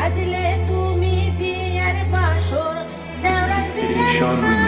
সাজলে তুমি বিয়ার বাসর দেওরার বিয়ার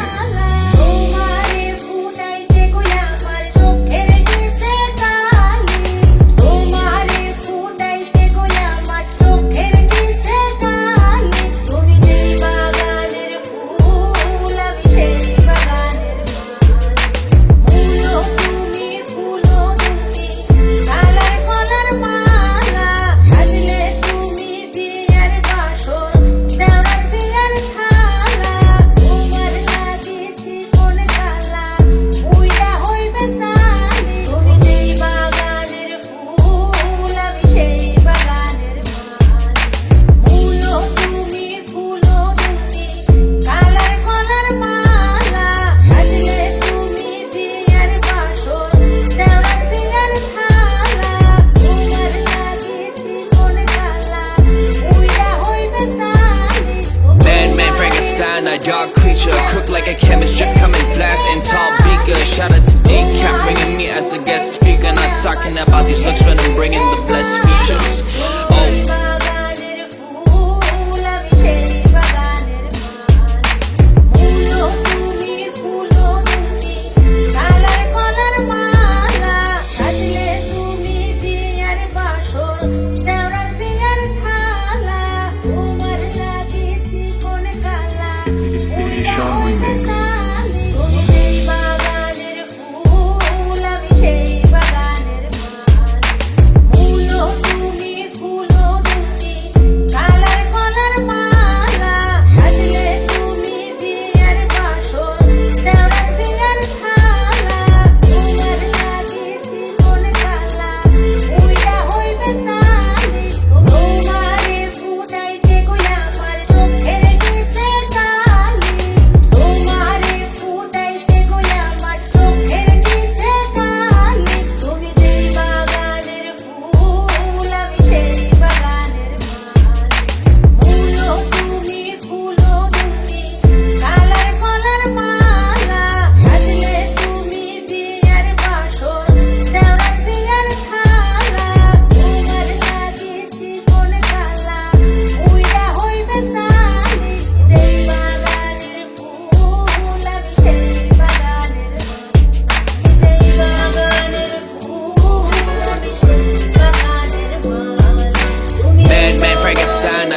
dog creature Cook like a chemist, drip coming flash and tall beaker Shout out to Decap, bringing me as a guest speaker Not talking about these looks, but I'm bringing the blessed feet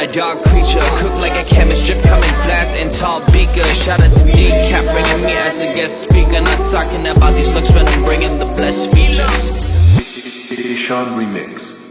dark creature Cooked like a chemist strip Coming flask and tall beaker Shout out to Decap Bringing me as a guest speaker. Not talking about these looks When I'm bringing the blessed features. Sean Remix.